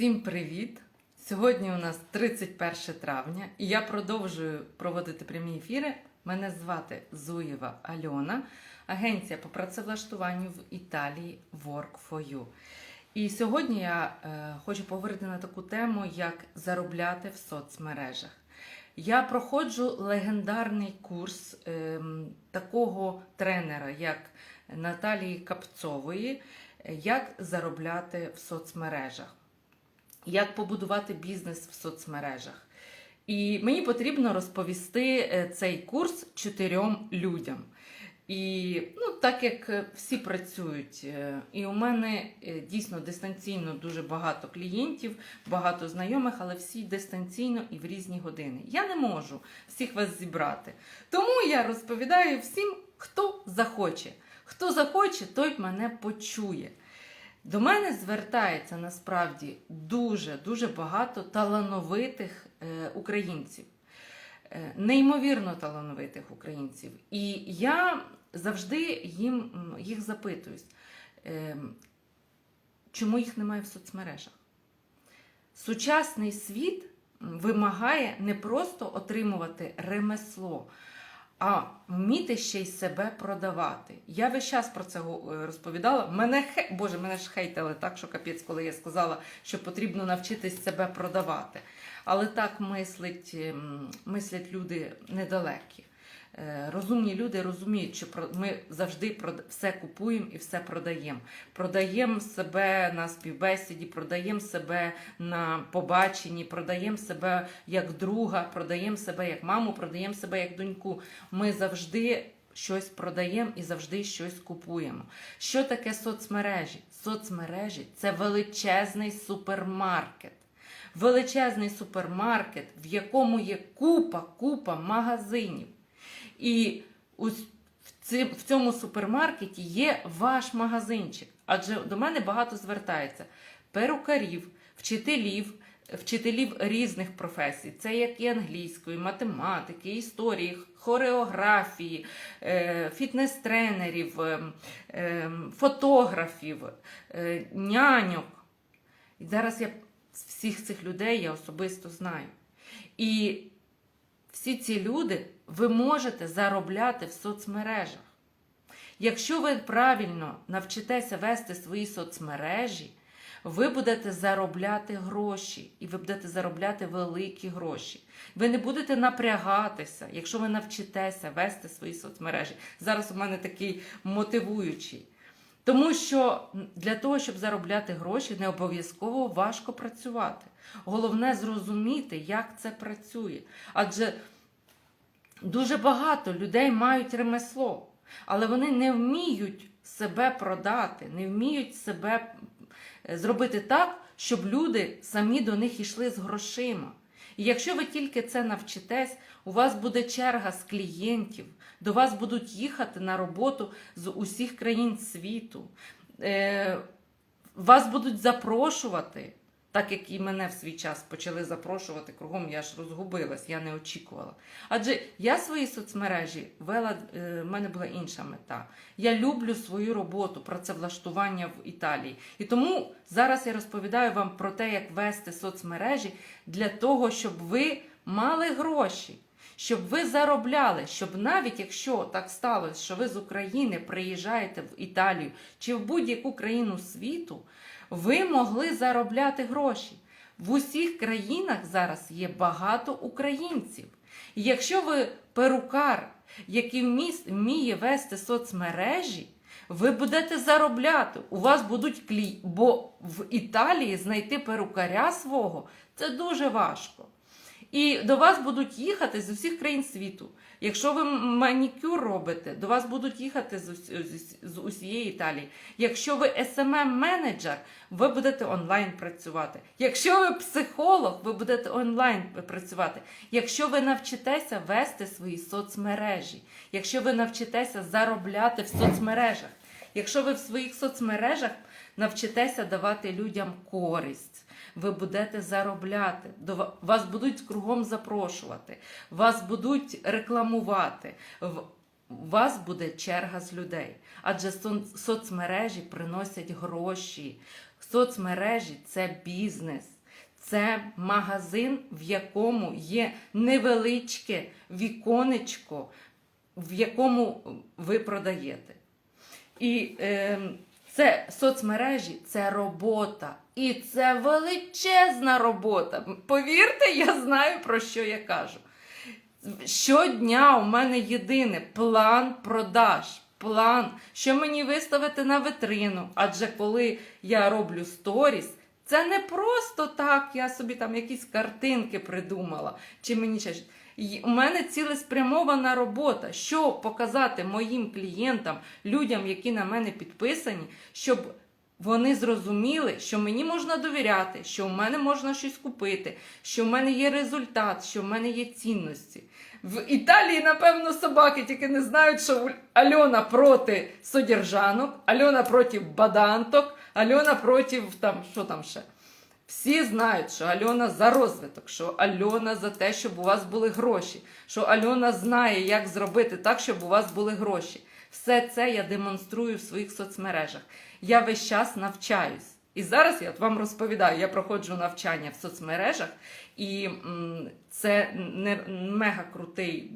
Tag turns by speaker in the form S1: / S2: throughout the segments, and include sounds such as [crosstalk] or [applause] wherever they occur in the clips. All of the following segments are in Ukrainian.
S1: Всім привіт! Сьогодні у нас 31 травня і я продовжую проводити прямі ефіри. Мене звати Зуєва Альона, агенція по працевлаштуванню в Італії Work for You. І сьогодні я е, хочу поговорити на таку тему, як заробляти в соцмережах. Я проходжу легендарний курс ем, такого тренера, як Наталії Капцової, е, як заробляти в соцмережах, як побудувати бізнес в соцмережах. І мені потрібно розповісти е, цей курс чотирьом людям. І ну, так як всі працюють, е, і у мене е, дійсно дистанційно дуже багато клієнтів, багато знайомих, але всі дистанційно і в різні години. Я не можу всіх вас зібрати. Тому я розповідаю всім, хто захоче. Хто захоче, той мене почує. До мене звертається насправді дуже дуже багато талановитих е, українців, е, неймовірно талановитих українців. І я завжди їм їх запитуюсь, е, чому їх немає в соцмережах. Сучасний світ вимагає не просто отримувати ремесло, а вміти ще й себе продавати. Я весь час про це е, розповідала. Мене хе... Боже, мене ж хейтили так, що капець, коли я сказала, що потрібно навчитись себе продавати. Але так мислить, ем, мислять люди недалекі. Е, Розумні люди розуміють, що ми завжди все купуємо і все продаємо. Продаємо себе на співбесіді, продаємо себе на побаченні, продаємо себе як друга, продаємо себе як маму, продаємо себе як доньку. Ми завжди щось продаємо і завжди щось купуємо. Що таке соцмережі? Соцмережі це величезний супермаркет. Величезний супермаркет, в якому є купа, купа магазинів. І в цьому супермаркеті є ваш магазинчик. Адже до мене багато звертається перукарів, вчителів, вчителів різних професій. Це як і англійської, математики, історії, хореографії, е, фітнес-тренерів, ем, ем, фотографів, е, няньок. І зараз я всіх цих людей я особисто знаю. І всі ці люди ви можете заробляти в соцмережах. Якщо ви правильно навчитеся вести свої соцмережі, ви будете заробляти гроші, і ви будете заробляти великі гроші. Ви не будете напрягатися, якщо ви навчитеся вести свої соцмережі. Зараз у мене такий мотивуючий. Тому що для того, щоб заробляти гроші, не обов'язково важко працювати. Головне зрозуміти, як це працює. Адже дуже багато людей мають ремесло, але вони не вміють себе продати, не вміють себе е, зробити так, щоб люди самі до них йшли з грошима. І якщо ви тільки це навчитесь, у вас буде черга з клієнтів, до вас будуть їхати на роботу з усіх країн світу. Е, вас будуть запрошувати, так як і мене в свій час почали запрошувати кругом, я ж розгубилась, я не очікувала. Адже я свої соцмережі вела, е, в мене була інша мета. Я люблю свою роботу, працевлаштування в Італії. І тому зараз я розповідаю вам про те, як вести соцмережі для того, щоб ви мали гроші. Щоб ви заробляли, щоб навіть якщо так сталося, що ви з України приїжджаєте в Італію чи в будь-яку країну світу, ви могли заробляти гроші. В усіх країнах зараз є багато українців. І якщо ви перукар, який вміє вести соцмережі, ви будете заробляти. У вас будуть клі... бо в Італії знайти перукаря свого це дуже важко. І до вас будуть їхати з усіх країн світу. Якщо ви манікюр робите, до вас будуть їхати з, ус- з- усієї Італії. Якщо ви smm менеджер ви будете онлайн працювати. Якщо ви психолог, ви будете онлайн працювати. Якщо ви навчитеся вести свої соцмережі, якщо ви навчитеся заробляти в соцмережах, якщо ви в своїх соцмережах навчитеся давати людям користь, ви будете заробляти, до вас будуть кругом запрошувати, вас будуть рекламувати. У вас буде черга з людей, адже соцмережі приносять гроші. Соцмережі це бізнес. Це магазин, в якому є невеличке віконечко, в якому ви продаєте. І е, це соцмережі це робота. І це величезна робота. Повірте, я знаю, про що я кажу. Щодня у мене єдине план продаж. План, що мені виставити на витрину. Адже коли я роблю сторіс, це не просто так, я собі там якісь картинки придумала, чи мені ще У мене цілеспрямована робота, що показати моїм клієнтам, людям, які на мене підписані, щоб вони зрозуміли, що мені можна довіряти, що в мене можна щось купити, що в мене є результат, що в мене є цінності. В Італії, напевно, собаки тільки не знають, що Альона проти содержанок, Альона проти баданток, Альона проти там, що там ще. Всі знають, що Альона за розвиток, що Альона за те, щоб у вас були гроші, що Альона знає, як зробити так, щоб у вас були гроші. Все це я демонструю в своїх соцмережах. Я весь час навчаюсь. І зараз я вам розповідаю, я проходжу навчання в соцмережах, і це не мега крутий,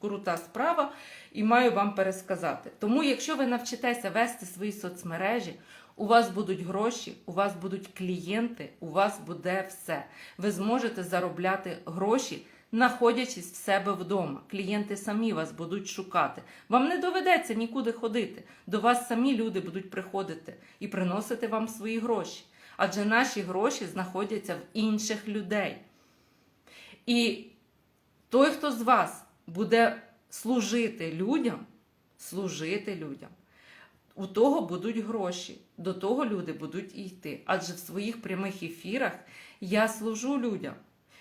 S1: крута справа, і маю вам пересказати. Тому, якщо ви навчитеся вести свої соцмережі, у вас будуть гроші, у вас будуть клієнти, у вас буде все. Ви зможете заробляти гроші, знаходячись в себе вдома. Клієнти самі вас будуть шукати. Вам не доведеться нікуди ходити. До вас самі люди будуть приходити і приносити вам свої гроші. Адже наші гроші знаходяться в інших людей. І той, хто з вас буде служити людям, служити людям, у того будуть гроші, до того люди будуть йти. Адже в своїх прямих ефірах я служу людям.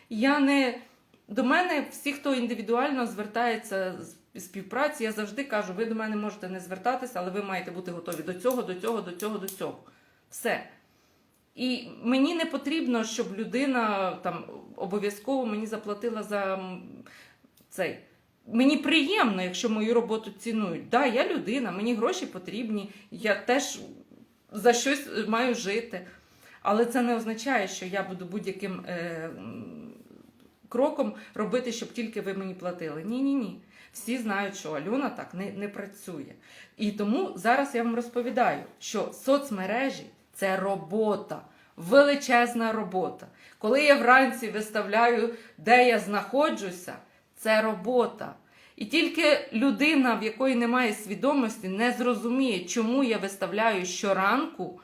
S1: Я не до мене всі, хто індивідуально звертається з співпраці, я завжди кажу: ви до мене можете не звертатися, але ви маєте бути готові до цього, до цього, до цього, до цього. Все. І мені не потрібно, щоб людина там обов'язково мені заплатила за цей. Мені приємно, якщо мою роботу цінують. Да, я людина, мені гроші потрібні, я теж за щось маю жити. Але це не означає, що я буду будь-яким е, кроком робити, щоб тільки ви мені платили. Ні, ні, ні. Всі знають, що Альона так не, не працює. І тому зараз я вам розповідаю, що соцмережі це робота, величезна робота. Коли я вранці виставляю, де я знаходжуся, це робота. І тільки людина, в якої немає свідомості, не зрозуміє, чому я виставляю щоранку,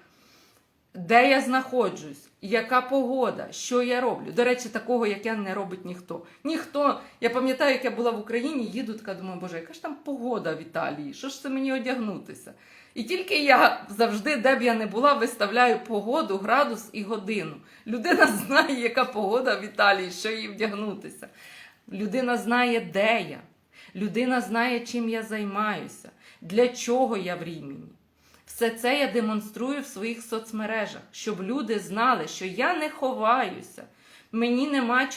S1: де я знаходжусь, яка погода, що я роблю. До речі, такого, як я, не робить ніхто. Ніхто. Я пам'ятаю, як я була в Україні, їду така, думаю, боже, яка ж там погода в Італії? Що ж це мені одягнутися? І тільки я завжди, де б я не була, виставляю погоду, градус і годину. Людина знає, яка погода в Італії, що їй вдягнутися. Людина знає, де я. Людина знає, чим я займаюся, для чого я в Рімені. Все це я демонструю в своїх соцмережах, щоб люди знали, що я не ховаюся, мені нема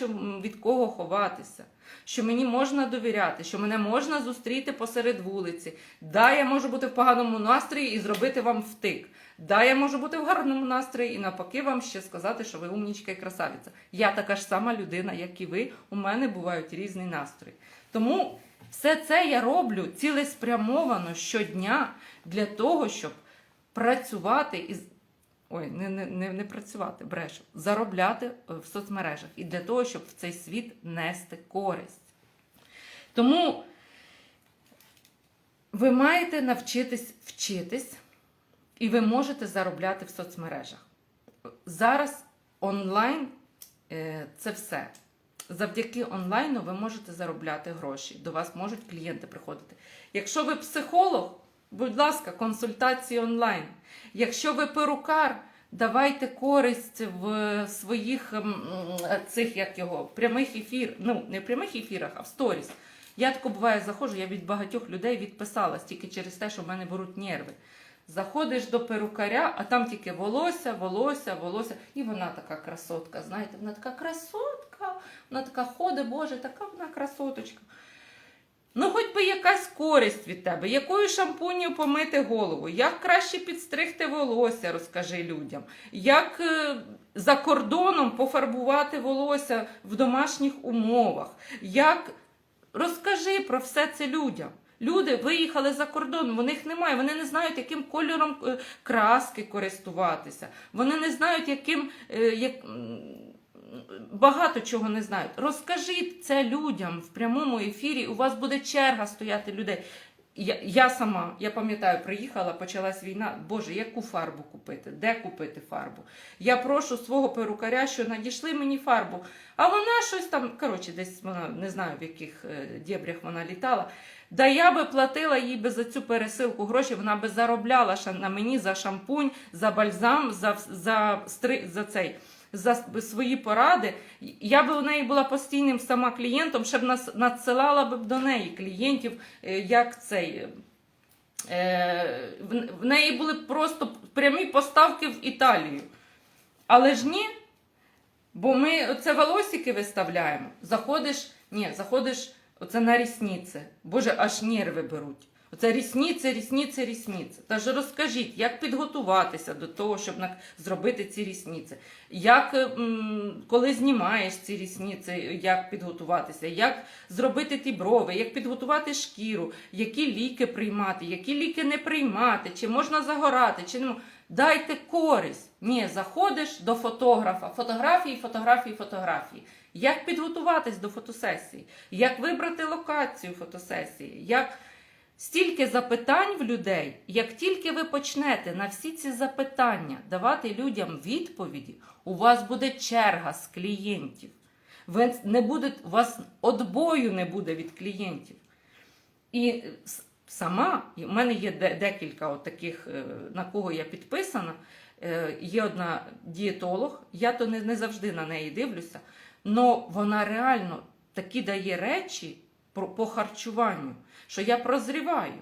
S1: від кого ховатися, що мені можна довіряти, що мене можна зустріти посеред вулиці. Да, я можу бути в поганому настрої і зробити вам втик. Да, я можу бути в гарному настрої і навпаки вам ще сказати, що ви умнічка і красавиця. Я така ж сама людина, як і ви. У мене бувають різні настрої. Тому все це я роблю цілеспрямовано щодня для того, щоб працювати із. Ой, не, не, не, не працювати, брешу, заробляти е, в соцмережах і для того, щоб в цей світ нести користь. Тому ви маєте навчитись вчитись, і ви можете заробляти в соцмережах. Зараз онлайн е, це все. Завдяки онлайну ви можете заробляти гроші. До вас можуть клієнти приходити. Якщо ви психолог, будь ласка, консультації онлайн. Якщо ви перукар, давайте користь в своїх м, м, цих як його прямих ефір, ну не в прямих ефірах, а в сторіс. Я тако буває заходжу, я від багатьох людей відписалась тільки через те, що в мене беруть нерви. Заходиш до перукаря, а там тільки волосся, волосся, волосся. І вона така красотка. Знаєте, вона така красотка, вона така ходить, боже, така вона красоточка. Ну, хоч би якась користь від тебе, якою шампунью помити голову, як краще підстригти волосся, розкажи людям, як е, за кордоном пофарбувати волосся в домашніх умовах, як розкажи про все це людям. Люди виїхали за кордон, вони їх немає, вони не знають, яким кольором е, краски користуватися. Вони не знають, яким е, як, багато чого не знають. Розкажіть це людям в прямому ефірі. У вас буде черга стояти людей. Я, я сама, я пам'ятаю, приїхала, почалась війна. Боже, яку фарбу купити? Де купити фарбу? Я прошу свого перукаря, що надійшли мені фарбу. А вона щось там, коротше, десь вона не знаю, в яких е, дєбрях вона літала. Да я би платила їй би за цю пересилку гроші, вона би заробляла на мені за шампунь, за бальзам, за, за, стри, за цей. За свої поради, я би у неї була постійним сама клієнтом, щоб надсилала б до неї клієнтів, е, як цей. е, в- В неї були просто прямі поставки в Італію. Але ж ні, Бо ми оце волосики виставляємо. Заходиш, ні, заходиш оце на рісниці. Боже, аж нерви беруть. Оце рісниці, рісниці, рісниці. Тож розкажіть, як підготуватися до того, щоб зробити ці рісниці. Як, коли знімаєш ці рісниці, як підготуватися, як зробити ті брови, як підготувати шкіру, які ліки приймати, які ліки не приймати, чи можна загорати, чи не Дайте користь. Ні, заходиш до фотографа. Фотографії, фотографії, фотографії. Як підготуватись до фотосесії? Як вибрати локацію фотосесії? Як стільки запитань в людей, як тільки ви почнете на всі ці запитання давати людям відповіді, у вас буде черга з клієнтів. Ви не будете, у вас отбою не буде від клієнтів. І сама, в мене є декілька от таких, е, на кого я підписана. Е, Є одна дієтолог, я то не, не завжди на неї дивлюся, але вона реально такі дає речі по харчуванню, що я прозріваю.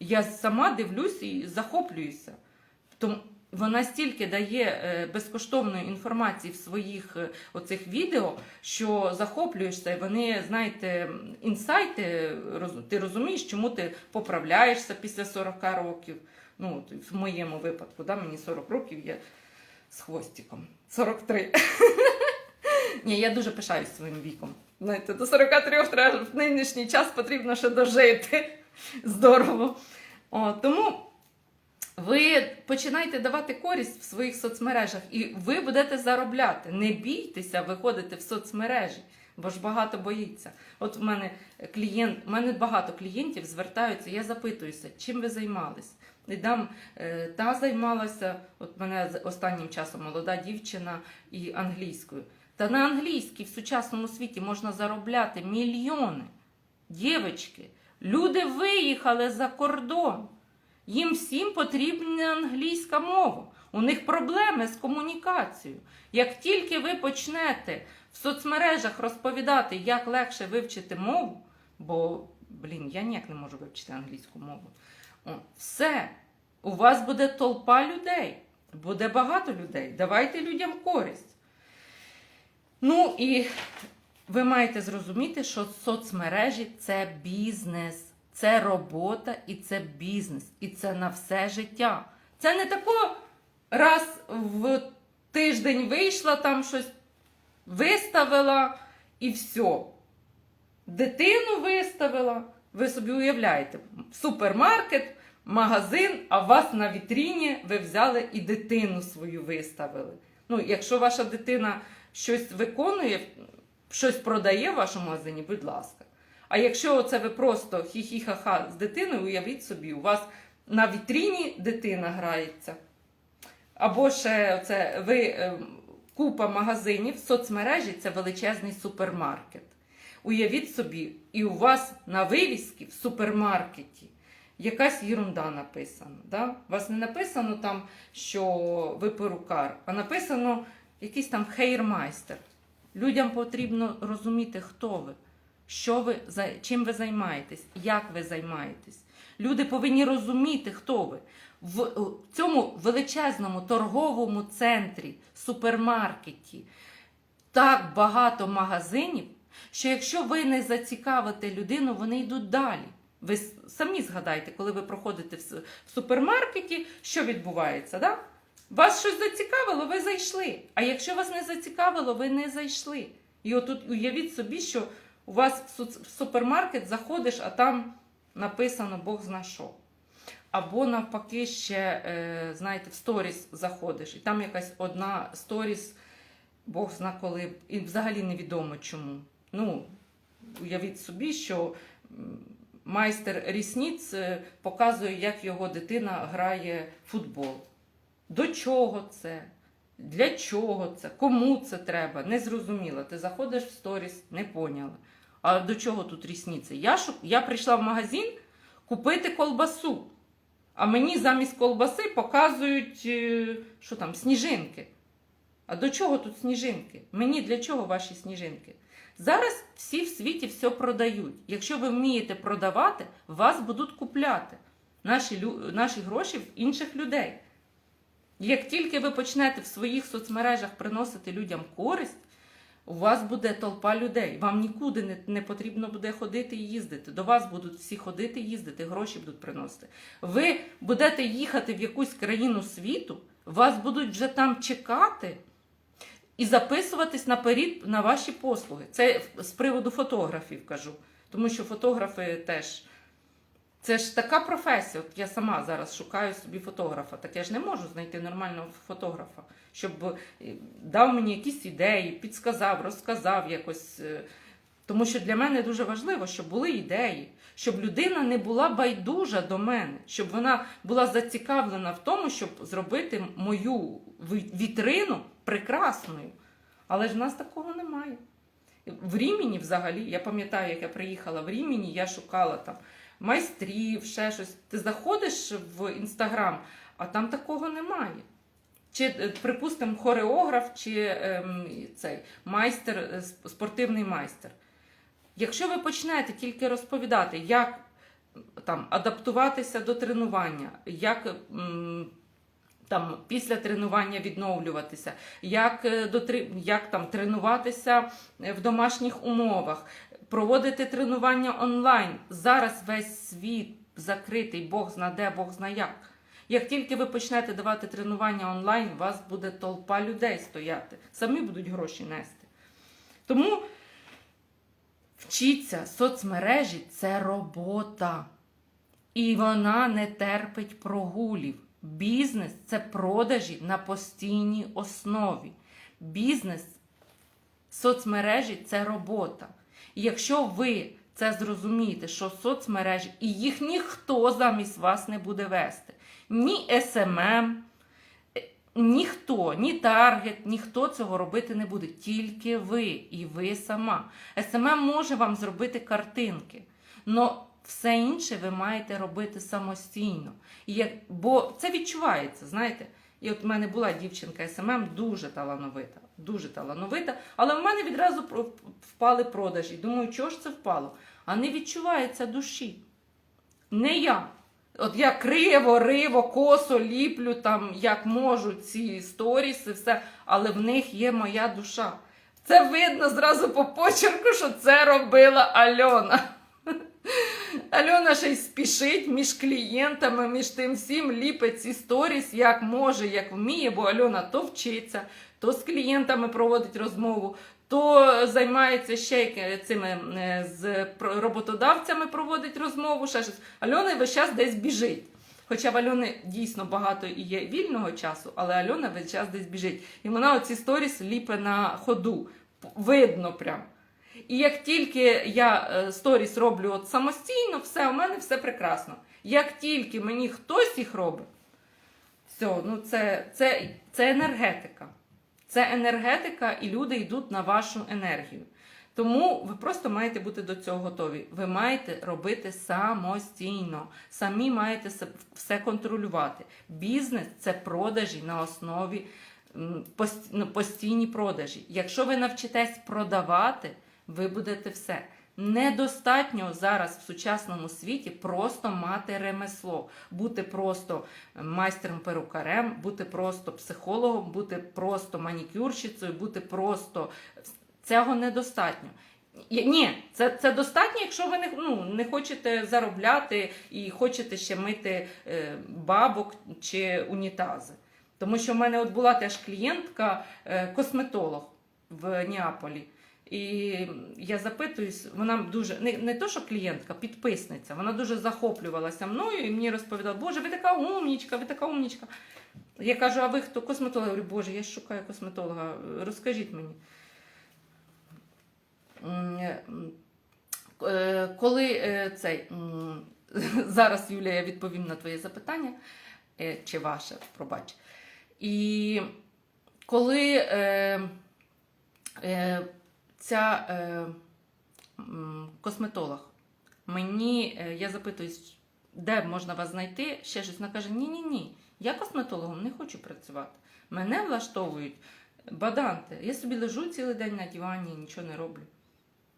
S1: Я сама дивлюсь і захоплююся. Тому вона стільки дає е, безкоштовної інформації в своїх е, оцих відео, що захоплюєшся, і вони, знаєте, інсайти, ти розумієш, чому ти поправляєшся після 40 років. Ну, в моєму випадку, да, мені 40 років, я з хвостиком. 43. [laughs] Ні, я дуже пишаюсь своїм віком. Знаєте, до 43 треба в нинішній час потрібно ще дожити. Здорово. О, тому ви починайте давати користь в своїх соцмережах, і ви будете заробляти. Не бійтеся виходити в соцмережі, бо ж багато боїться. От в мене клієнт, в мене багато клієнтів звертаються, я запитуюся, чим ви займались. І дам, е, та займалася, от мене останнім часом молода дівчина і англійською. Та на англійській в сучасному світі можна заробляти мільйони. Дівочки, люди виїхали за кордон. Їм всім потрібна англійська мова. У них проблеми з комунікацією. Як тільки ви почнете в соцмережах розповідати, як легше вивчити мову, бо, блін, я ніяк не можу вивчити англійську мову. О, все, у вас буде толпа людей, буде багато людей. Давайте людям користь. Ну і ви маєте зрозуміти, що соцмережі це бізнес, це робота і це бізнес, і це на все життя. Це не тако раз в тиждень вийшла, там щось виставила і все. Дитину виставила. Ви собі уявляєте, супермаркет, магазин, а у вас на вітріні ви взяли і дитину свою виставили. Ну, якщо ваша дитина щось виконує, щось продає в вашому магазині, будь ласка. А якщо це ви просто хі-хі-ха-ха з дитиною, уявіть собі, у вас на вітріні дитина грається. Або ще це ви е, купа магазинів, соцмережі це величезний супермаркет. Уявіть собі, і у вас на вивіски в супермаркеті якась ерунда написана. Да? У вас не написано там, що ви перукар, а написано якийсь там хейрмайстер. Людям потрібно розуміти, хто ви, що ви, чим ви займаєтесь, як ви займаєтесь. Люди повинні розуміти, хто ви. В цьому величезному торговому центрі, супермаркеті так багато магазинів, Що якщо ви не зацікавите людину, вони йдуть далі. Ви самі згадайте, коли ви проходите в в супермаркеті, що відбувається, да? Вас щось зацікавило, ви зайшли. А якщо вас не зацікавило, ви не зайшли. І отут уявіть собі, що у вас в супермаркет заходиш, а там написано Бог зна що. Або навпаки, ще, е, знаєте, в сторіс заходиш, і там якась одна сторіс, Бог зна коли, і взагалі невідомо чому. Ну, уявіть собі, що майстер рісніць е, показує, як його дитина грає в футбол. До чого це? Для чого це? Кому це треба? Не зрозуміло. Ти заходиш в сторіс, не поняла. А до чого тут рісниці? Я, я прийшла в магазин купити колбасу. А мені замість колбаси показують, е, що там, сніжинки. А до чого тут сніжинки? Мені для чого ваші сніжинки? Зараз всі в світі все продають. Якщо ви вмієте продавати, вас будуть купляти. Наші, наші гроші в інших людей. Як тільки ви почнете в своїх соцмережах приносити людям користь, у вас буде толпа людей. Вам нікуди не, не потрібно буде ходити і їздити. До вас будуть всі ходити і їздити, гроші будуть приносити. Ви будете їхати в якусь країну світу, вас будуть вже там чекати і записуватись наперед на ваші послуги. Це з приводу фотографів кажу. Тому що фотографи теж. Це ж така професія. От я сама зараз шукаю собі фотографа. Так я ж не можу знайти нормального фотографа, щоб е, дав мені якісь ідеї, підсказав, розказав якось. е. Тому що для мене дуже важливо, щоб були ідеї, щоб людина не була байдужа до мене, щоб вона була зацікавлена в тому, щоб зробити мою вітрину прекрасною. Але ж в нас такого немає. В Рімені взагалі, я пам'ятаю, як я приїхала в Рімені, я шукала там майстрів, ще щось. Ти заходиш в інстаграм, а там такого немає. Чи, е, припустимо, хореограф, чи ем, цей майстер, е, спортивний майстер. Якщо ви почнете тільки розповідати, як там, адаптуватися до тренування, як там, після тренування відновлюватися, як, е, як там, тренуватися в домашніх умовах, проводити тренування онлайн. Зараз весь світ закритий, Бог зна де, Бог зна як. Як тільки ви почнете давати тренування онлайн, у вас буде толпа людей стояти, самі будуть гроші нести. Тому вчіться, соцмережі це робота. І вона не терпить прогулів. Бізнес це продажі на постійній основі. Бізнес, соцмережі це робота. Якщо ви це зрозумієте, що соцмережі, і їх ніхто замість вас не буде вести. Ні СММ, е, ніхто, ні таргет, ніхто цього робити не буде. Тільки ви і ви сама. СММ може вам зробити картинки. Но все інше ви маєте робити самостійно. Бо це відчувається, знаєте. І от в мене була дівчинка СММ дуже талановита, дуже талановита, але в мене відразу впали продажі. Думаю, чого ж це впало? А не відчувається душі. Не я. От я криво, риво, косо ліплю там, як можу ці сторіси, все, але в них є моя душа. Це видно зразу по почерку, що це робила Альона. Альона ще й спішить між клієнтами, між тим всім ліпить ці сторіс, як може, як вміє, бо Альона то вчиться, то з клієнтами проводить розмову, то займається ще цими е, з роботодавцями проводить розмову. Ще щось. Альона весь час десь біжить. Хоча в Альони дійсно багато і є вільного часу, але Альона весь час десь біжить. І вона оці сторіс ліпе на ходу. Видно прям. І як тільки я е, сторіс роблю от самостійно, все, у мене все прекрасно. Як тільки мені хтось їх робить, все, ну це, це, це енергетика. Це енергетика, і люди йдуть на вашу енергію. Тому ви просто маєте бути до цього готові. Ви маєте робити самостійно. Самі маєте се- все контролювати. Бізнес це продажі на основі ну, постійні продажі. Якщо ви навчитесь продавати, ви будете все. Недостатньо зараз в сучасному світі просто мати ремесло, бути просто майстером перукарем, бути просто психологом, бути просто манікюрщицею, бути просто цього недостатньо. Ні, це, це достатньо, якщо ви не, ну, не хочете заробляти і хочете ще мити е, бабок чи унітази. Тому що в мене от була теж клієнтка, е, косметолог в Неаполі. І я запитуюсь, вона дуже не, не то, що клієнтка, підписниця. Вона дуже захоплювалася мною і мені розповідала, Боже, ви така умнічка, ви така умнічка. Я кажу, а ви хто косметолог? Я говорю, Боже, я шукаю косметолога. Розкажіть мені. Е, е, Коли е, цей [laughs] зараз, Юлія, я відповім на твоє запитання, чи ваше, пробач. І коли ця е, косметолог мені, е, я запитуюсь, де можна вас знайти, ще щось, вона каже: ні, ні, ні, я косметологом не хочу працювати. Мене влаштовують баданти. Я собі лежу цілий день на дивані і нічого не роблю.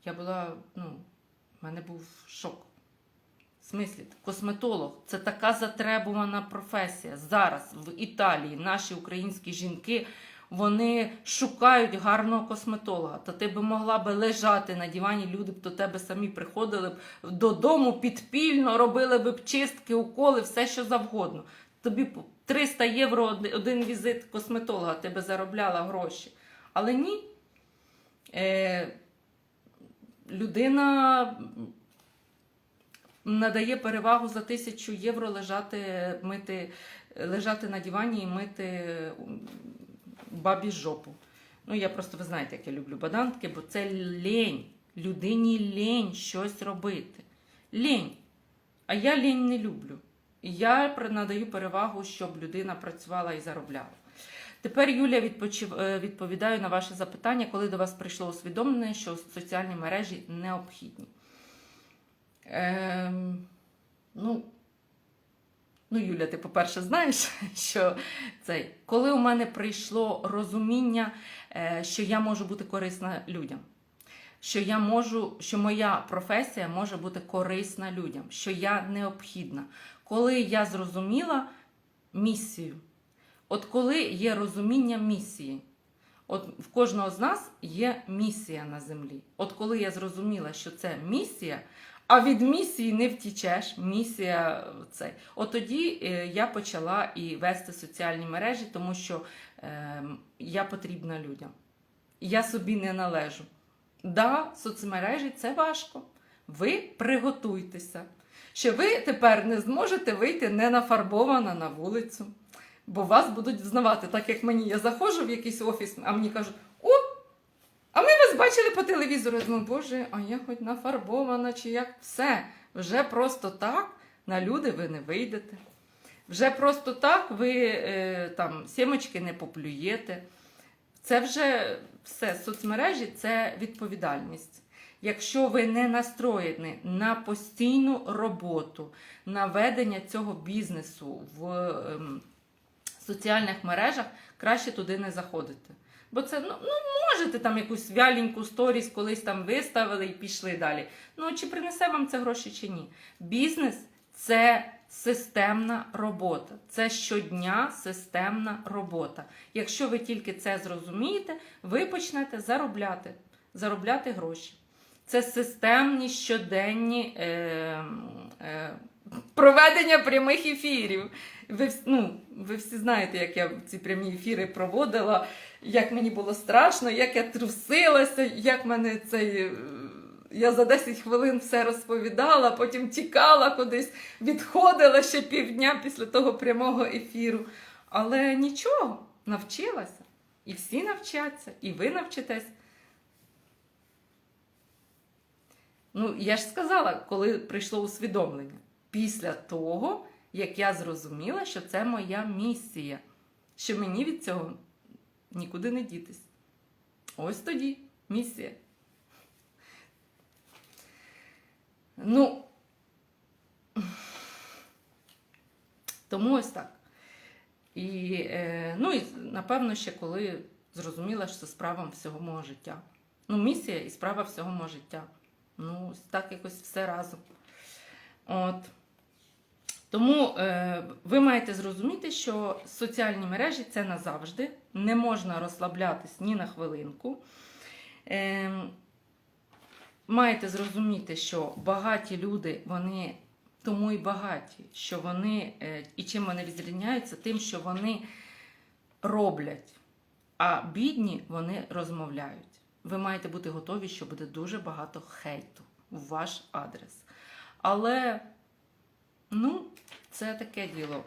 S1: Я була, ну, в мене був шок. В смислі, косметолог це така затребувана професія. Зараз в Італії наші українські жінки вони шукають гарного косметолога. То ти би могла би лежати на дивані, люди б до тебе самі приходили б додому підпільно, робили б чистки, уколи, все що завгодно. Тобі 300 євро один- візит косметолога, ти би заробляла гроші. Але ні. Е, людина надає перевагу за тисячу євро лежати, мити, лежати на дивані і мити бабі жопу. Ну, я просто ви знаєте, як я люблю бадантки, бо це лень. Людині лень щось робити. Лень. А я лень не люблю. І я надаю перевагу, щоб людина працювала і заробляла. Тепер, Юля, відпочив... е, відповідаю на ваше запитання, коли до вас прийшло усвідомлення, що соціальні мережі необхідні. Ем, ну, ну, Юля, ти, по-перше, знаєш, [laughs] що цей, коли у мене прийшло розуміння, е, що я можу бути корисна людям, що я можу, що моя професія може бути корисна людям, що я необхідна. Коли я зрозуміла місію, от коли є розуміння місії, от в кожного з нас є місія на землі. От коли я зрозуміла, що це місія, а від місії не втічеш, місія цей. От тоді е, я почала і вести соціальні мережі, тому що е, я потрібна людям. Я собі не належу. Да, соцмережі це важко. Ви приготуйтеся, що ви тепер не зможете вийти не нафарбована на вулицю, бо вас будуть взнавати, так як мені. Я заходжу в якийсь офіс, а мені кажуть: бачили по телевізору. Думаю, боже, а я хоч нафарбована, чи як все. Вже просто так на люди ви не вийдете. Вже просто так ви е, там сімочки не поплюєте. Це вже все. Соцмережі це відповідальність. Якщо ви не настроєні на постійну роботу, на ведення цього бізнесу в ем, соціальних мережах, краще туди не заходити. Бо це ну, ну можете там якусь вяленьку сторіс колись там виставили і пішли далі. Ну чи принесе вам це гроші чи ні? Бізнес це системна робота. Це щодня системна робота. Якщо ви тільки це зрозумієте, ви почнете заробляти, заробляти гроші. Це системні щоденні е, е, проведення прямих ефірів. Ви, ну, ви всі знаєте, як я ці прямі ефіри проводила, як мені було страшно, як я трусилася, як мене цей. е, Я за 10 хвилин все розповідала, потім тікала кудись, відходила ще півдня після того прямого ефіру. Але нічого, навчилася. І всі навчаться, і ви навчитесь. Ну, я ж сказала, коли прийшло усвідомлення. Після того, як я зрозуміла, що це моя місія, що мені від цього нікуди не дітись. Ось тоді місія. Ну, тому ось так. І, е, ну, і напевно, ще коли зрозуміла, що справа всього мого життя. Ну, місія і справа всього мого життя. Ну, так якось все разом. От. Тому е, ви маєте зрозуміти, що соціальні мережі це назавжди. Не можна розслаблятись ні на хвилинку. Е, маєте зрозуміти, що багаті люди, вони тому і багаті, що вони е, і чим вони відрізняються, тим, що вони роблять, а бідні вони розмовляють. Ви маєте бути готові, що буде дуже багато хейту в ваш адрес. Але, ну, це таке діло.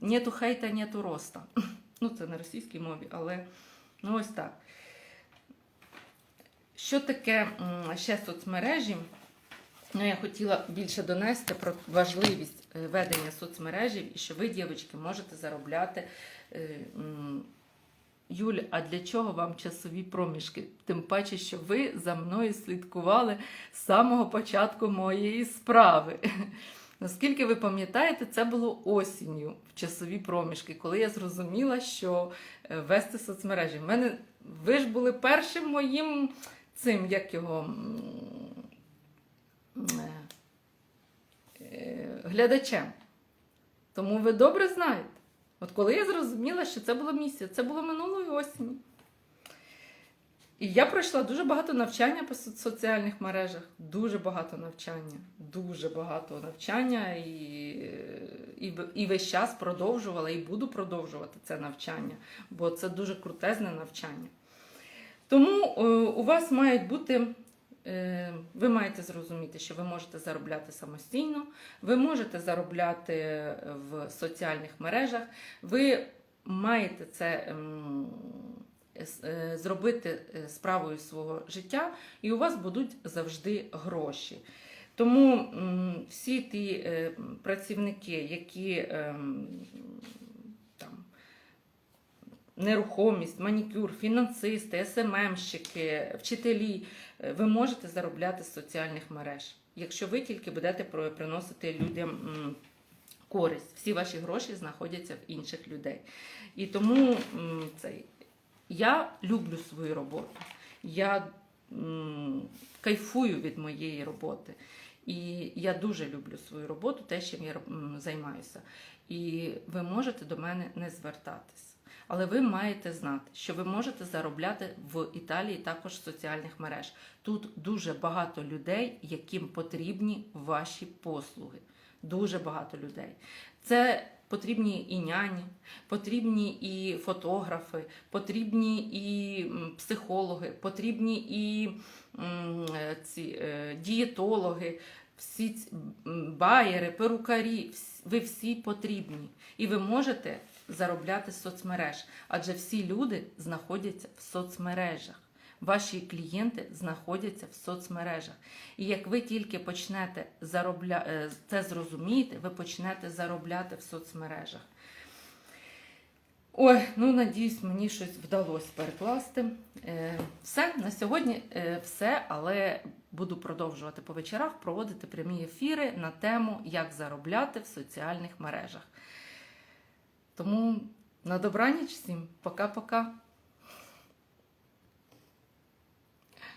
S1: Нету хейта, нету роста. [laughs] Ну, це на російській мові, але ну ось так. Що таке ще соцмережі? Ну, я хотіла більше донести про важливість е, ведення соцмережі і що ви, дівчатки, можете заробляти. Юль, а для чого вам часові проміжки? Тим паче, що ви за мною слідкували з самого початку моєї справи. Наскільки ви пам'ятаєте, це було осінню в часові проміжки, коли я зрозуміла, що е, вести соцмережі. В мене ви ж були першим моїм цим, як його е, е, глядачем. Тому ви добре знаєте. От коли я зрозуміла, що це було місяць, це було минулої осені. І я пройшла дуже багато навчання по соціальних мережах, дуже багато навчання, дуже багато навчання, і, і, і весь час продовжувала, і буду продовжувати це навчання, бо це дуже крутезне навчання. Тому е, у вас мають бути, ви маєте зрозуміти, що ви можете заробляти самостійно, ви можете заробляти в соціальних мережах, ви маєте це ем, е, зробити е, справою свого життя, і у вас будуть завжди гроші. Тому всі ті е, працівники, які ем, нерухомість, манікюр, фінансисти, СММщики, вчителі, е, ви можете заробляти з соціальних мереж, якщо ви тільки будете приносити людям користь. Всі ваші гроші знаходяться в інших людей. І тому цей, я люблю свою роботу. Я кайфую від моєї роботи. І я дуже люблю свою роботу, те, чим я займаюся. І ви можете до мене не звертатись. Але ви маєте знати, що ви можете заробляти в Італії також соціальних мереж. Тут дуже багато людей, яким потрібні ваші послуги. Дуже багато людей. Це потрібні і няні, потрібні і фотографи, потрібні і психологи, потрібні і ці е, дієтологи, всі ці, байери, перукарі. Ви всі потрібні. І ви можете заробляти соцмереж, адже всі люди знаходяться в соцмережах. Ваші клієнти знаходяться в соцмережах. І як ви тільки почнете заробля... е, це зрозумієте, ви почнете заробляти в соцмережах. Ой, ну надіюсь, мені щось вдалося перекласти. Е, Все, на сьогодні е, все, але буду продовжувати по вечорах проводити прямі ефіри на тему, як заробляти в соціальних мережах. Тому на добраніч всім, пока-пока.